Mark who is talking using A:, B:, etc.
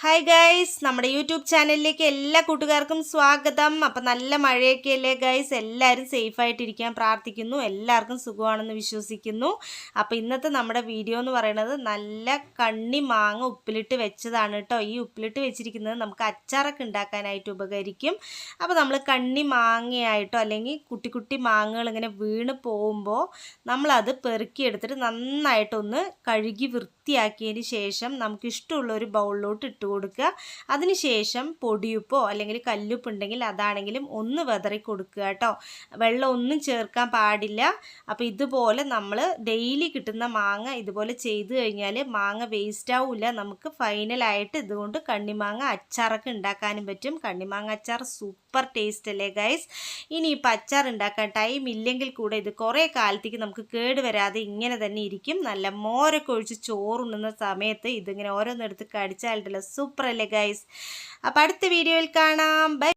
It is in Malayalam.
A: ഹായ് ഗൈസ് നമ്മുടെ യൂട്യൂബ് ചാനലിലേക്ക് എല്ലാ കൂട്ടുകാർക്കും സ്വാഗതം. അപ്പം നല്ല മഴയൊക്കെ അല്ലേ ഗൈസ് എല്ലാവരും സേഫായിട്ടിരിക്കാൻ പ്രാർത്ഥിക്കുന്നു. എല്ലാവർക്കും സുഖമാണെന്ന് വിശ്വസിക്കുന്നു. അപ്പോൾ ഇന്നത്തെ നമ്മുടെ വീഡിയോ എന്ന് പറയുന്നത് നല്ല കണ്ണി മാങ്ങ ഉപ്പിലിട്ട് വെച്ചതാണ് കേട്ടോ ഈ ഉപ്പിലിട്ട് വെച്ചിരിക്കുന്നത് നമുക്ക് അച്ചാറൊക്കെ ഉണ്ടാക്കാനായിട്ട് ഉപകരിക്കും. അപ്പോൾ നമ്മൾ കണ്ണി മാങ്ങയായിട്ടോ അല്ലെങ്കിൽ കുട്ടി കുട്ടി മാങ്ങകൾ ഇങ്ങനെ വീണ് പോകുമ്പോൾ നമ്മളത് പെറുക്കിയെടുത്തിട്ട് നന്നായിട്ടൊന്ന് കഴുകി വൃത്തിയാക്കിയതിന് ശേഷം നമുക്ക് ഇഷ്ടമുള്ള ഒരു ബൗളിലോട്ട് ഇട്ട് കൊടുക്കുക. അതിനുശേഷം പൊടിയുപ്പോ അല്ലെങ്കിൽ കല്ലുപ്പുണ്ടെങ്കിൽ അതാണെങ്കിലും ഒന്ന് വെതറി കൊടുക്കുക കേട്ടോ. വെള്ളം ഒന്നും ചേർക്കാൻ പാടില്ല. അപ്പോൾ ഇതുപോലെ നമ്മൾ ഡെയിലി കിട്ടുന്ന മാങ്ങ ഇതുപോലെ ചെയ്ത് കഴിഞ്ഞാൽ മാങ്ങ വേസ്റ്റ് ആവില്ല നമുക്ക് ഫൈനലായിട്ട് ഇതുകൊണ്ട് കണ്ണിമാങ്ങ അച്ചാറൊക്കെ ഉണ്ടാക്കാനും പറ്റും. കണ്ണിമാങ്ങ അച്ചാർ സൂപ്പർ ടേസ്റ്റ് അല്ലേ ഗൈസ് ഇനി ഇപ്പോൾ അച്ചാർ ഉണ്ടാക്കാൻ ടൈം ഇല്ലെങ്കിൽ കൂടെ ഇത് കുറേ കാലത്തേക്ക് നമുക്ക് കേട് വരാതെ ഇങ്ങനെ തന്നെ ഇരിക്കും. നല്ല മോരൊക്കെ ഒഴിച്ച് ചോറുണ്ണുന്ന സമയത്ത് ഇതിങ്ങനെ ഓരോന്നെടുത്ത് കടിച്ചാലിട്ടല്ലോ സൂപ്പർ അല്ലേ ഗൈസ് അപ്പോൾ അടുത്ത വീഡിയോയിൽ കാണാം. ബൈ